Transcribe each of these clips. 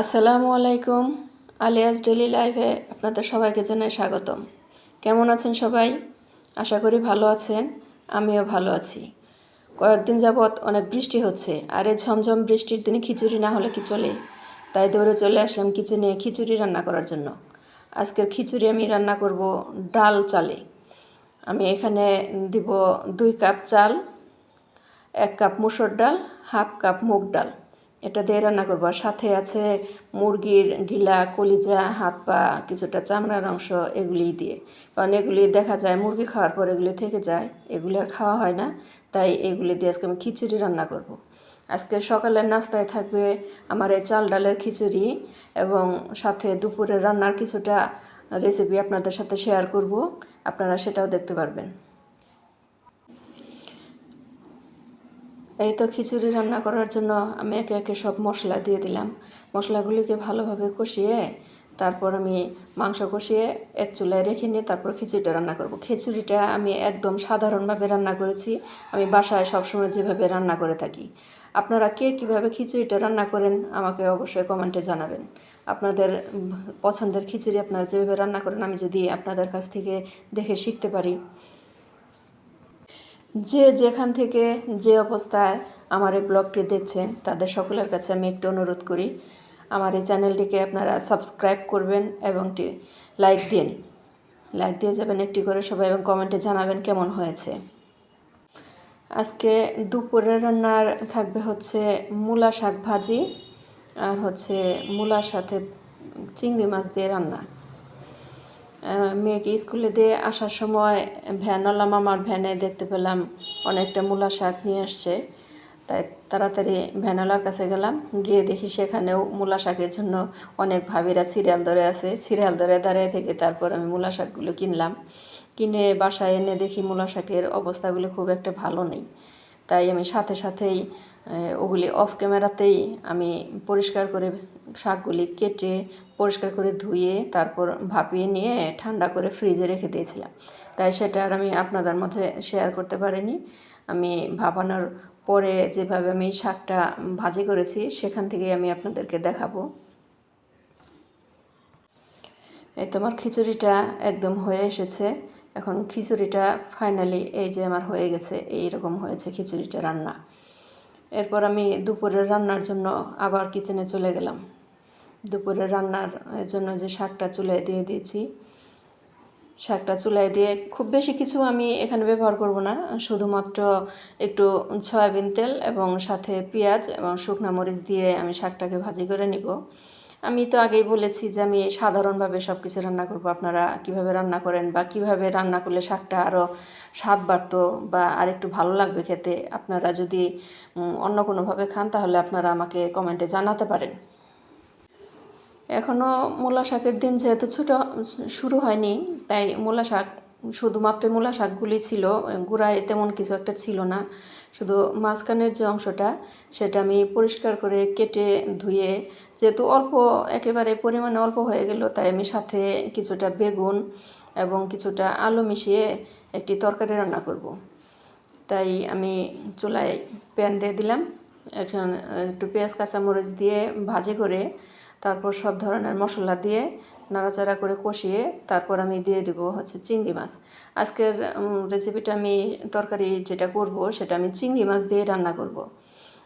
আসসালামু আলাইকুম, alias daily লাইভে আপনাদের সবাইকে জানাই স্বাগতম। কেমন আছেন সবাই? আশা করি ভালো আছেন, আমিও ভালো আছি। কয়েকদিন যাবৎ অনেক বৃষ্টি হচ্ছে, আর এই ঝমঝম বৃষ্টির দিনে খিচুড়ি না হলে কি চলে? তাই দৌড়ে চলে আসলাম কিচেনে খিচুড়ি রান্না করার জন্য। আজকের খিচুড়ি আমি রান্না করব ডাল চালে। আমি এখানে দিব দুই কাপ চাল, এক কাপ মুসুর ডাল, হাফ কাপ মুগ ডাল। এটা দিয়ে রান্না করব। আর সাথে আছে মুরগির গিলা কলিজা, হাত পা, কিছুটা চামড়ার অংশ এগুলি দিয়ে। কারণ এগুলি দেখা যায় মুরগি খাওয়ার পর এগুলি থেকে যায়, এগুলি আর খাওয়া হয় না। তাই এগুলি দিয়ে আজকে আমি খিচুড়ি রান্না করব। আজকে সকালের নাস্তায় থাকবে আমার এই চাল ডালের খিচুড়ি এবং সাথে দুপুরের রান্নার কিছুটা রেসিপি আপনাদের সাথে শেয়ার করব। আপনারা সেটাও দেখতে পারবেন। এই তো খিচুড়ি রান্না করার জন্য আমি একে একে সব মশলা দিয়ে দিলাম। মশলাগুলিকে ভালোভাবে কষিয়ে তারপর আমি মাংস কষিয়ে এক চুলায় রেখে নিয়ে তারপর খিচুড়িটা রান্না করব। খিচুড়িটা আমি একদম সাধারণভাবে রান্না করেছি। আমি বাসায় সবসময় যেভাবে রান্না করে থাকি। আপনারা কে কীভাবে খিচুড়িটা রান্না করেন আমাকে অবশ্যই কমেন্টে জানাবেন। আপনাদের পছন্দের খিচুড়ি আপনারা যেভাবে রান্না করেন আমি যদি আপনাদের কাছ থেকে দেখে শিখতে পারি। যে যেখান থেকে যে অবস্থায় আমার এই ব্লগটি দেখছেন, তাদের সকলের কাছে আমি একটু অনুরোধ করি, আমার এই চ্যানেলটিকে আপনারা সাবস্ক্রাইব করবেন এবং লাইক দিন। লাইক দিয়ে যাবেন একটি করে সবাই এবং কমেন্টে জানাবেন কেমন হয়েছে। আজকে দুপুরের রান্নার থাকবে হচ্ছে মূলা শাক ভাজি আর হচ্ছে মূলার সাথে চিংড়ি মাছ দিয়ে রান্না। মেয়েকে স্কুলে দিয়ে আসার সময় ভ্যানওয়ালা মামার ভ্যানে দেখতে পেলাম, অনেকটা মূলা শাক নিয়ে আসছে। তাই তাড়াতাড়ি ভ্যানওয়ালার কাছে গেলাম, গিয়ে দেখি সেখানেও মূলা শাকের জন্য অনেক ভাবিরা সিরিয়াল ধরে আছে। সিরিয়াল ধরে দাঁড়িয়ে থেকে তারপর আমি মূলা শাকগুলো কিনলাম। কিনে বাসায় এনে দেখি মূলা শাকের অবস্থাগুলো খুব একটা ভালো নেই। তাই আমি সাথে সাথেই ওগুলি অফ ক্যামেরাতেই আমি পরিষ্কার করে শাকগুলি কেটে পরিষ্কার করে ধুয়ে তারপর ভাপিয়ে নিয়ে ঠান্ডা করে ফ্রিজে রেখে দিয়েছিলাম। তাই সেটা আর আমি আপনাদের মধ্যে শেয়ার করতে পারিনি। আমি ভাপানোর পরে যেভাবে আমি শাকটা ভাজি করেছি, সেখান থেকেই আমি আপনাদেরকে দেখাবো। এই তোমার খিচুড়িটা একদম হয়ে এসেছে। এখন খিচুড়িটা ফাইনালি এই যে আমার হয়ে গেছে এই রকম হয়েছে খিচুড়িটা রান্না। এরপর আমি দুপুরের রান্নার জন্য আবার কিচেনে চলে গেলাম। দুপুরের রান্নার জন্য যে শাকটা চুলায় দিয়ে দিয়েছি, শাকটা চুলায় দিয়ে খুব বেশি কিছু আমি এখানে ব্যবহার করব না, শুধুমাত্র একটু সয়াবিন তেল এবং সাথে পেঁয়াজ এবং শুকনা মরিচ দিয়ে আমি শাকটাকে ভাজি করে নিব। আমি তো আগেই বলেছি যে আমি সাধারণভাবে সব কিছু রান্না করব, আপনারা কীভাবে রান্না করেন বা কীভাবে রান্না করলে শাকটা আরও স্বাদ বাড়ত বা আর একটু ভালো লাগবে খেতে। আপনারা যদি অন্য কোনোভাবে খান, তাহলে আপনারা আমাকে কমেন্টে জানাতে পারেন। এখনও মূলা শাকের দিন যেহেতু ছোটো শুরু হয়নি, তাই মূলা শাক, শুধুমাত্র মূলা শাকগুলি ছিল, গুঁড়ায় তেমন কিছু একটা ছিল না। শুধু মাঝখানের যে অংশটা, সেটা আমি পরিষ্কার করে কেটে ধুয়ে, যেহেতু অল্প, একেবারে পরিমাণে অল্প হয়ে গেল, তাই আমি সাথে কিছুটা বেগুন এবং কিছুটা আলু মিশিয়ে একটি তরকারি রান্না করব। তাই আমি চুলায় প্যান দিয়ে দিলাম এখন একটু পেঁয়াজ, কাঁচামরিচ দিয়ে ভাজি করে তারপর সব ধরনের মশলা দিয়ে নাড়াচাড়া করে কষিয়ে তারপর আমি দিয়ে দেবো হচ্ছে চিংড়ি মাছ আজকের রেসিপিটা আমি তরকারি যেটা করব সেটা আমি চিংড়ি মাছ দিয়ে রান্না করব।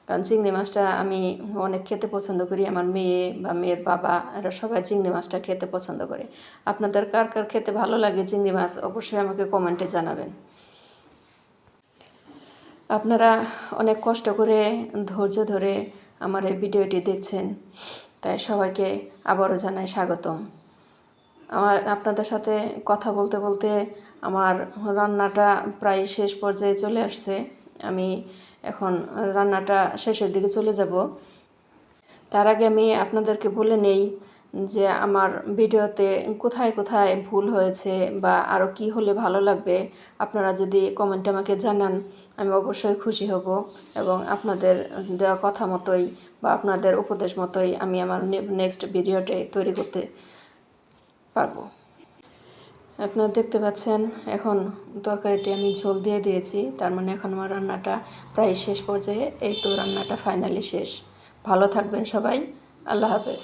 কারণ চিংড়ি মাছটা আমি অনেক খেতে পছন্দ করি। আমার মেয়ে বা মেয়ের বাবা এরা সবাই চিংড়ি মাছটা খেতে পছন্দ করে। আপনাদের কার কার খেতে ভালো লাগে চিংড়ি মাছ অবশ্যই আমাকে কমেন্টে জানাবেন। আপনারা অনেক কষ্ট করে, ধৈর্য ধরে আমার এই ভিডিওটি দেখছেন, তাই সবাইকে আবারও জানাই স্বাগতম। আমার, আপনাদের সাথে কথা বলতে বলতে আমার রান্নাটা প্রায় শেষ পর্যায়ে চলে আসছে। আমি এখন রান্নাটা শেষের দিকে চলে যাব। তার আগে আমি আপনাদেরকে বলে নেই যে আমার ভিডিওতে কোথায় কোথায় ভুল হয়েছে বা আরও কি হলে ভালো লাগবে। আপনারা যদি কমেন্টে আমাকে জানান, আমি অবশ্যই খুশি হব এবং আপনাদের দেওয়া কথা মতোই বা আপনাদের উপদেশ মতোই আমি আমার নেক্সট ভিডিওটি তৈরি করতে পারব। আপনারা দেখতে পাচ্ছেন, এখন তরকারিটি আমি ঝোল দিয়ে দিয়েছি। তার মানে এখন আমার রান্নাটা প্রায় শেষ পর্যায়ে। এই তো রান্নাটা ফাইনালি শেষ। ভালো থাকবেন সবাই। আল্লাহ হাফেজ।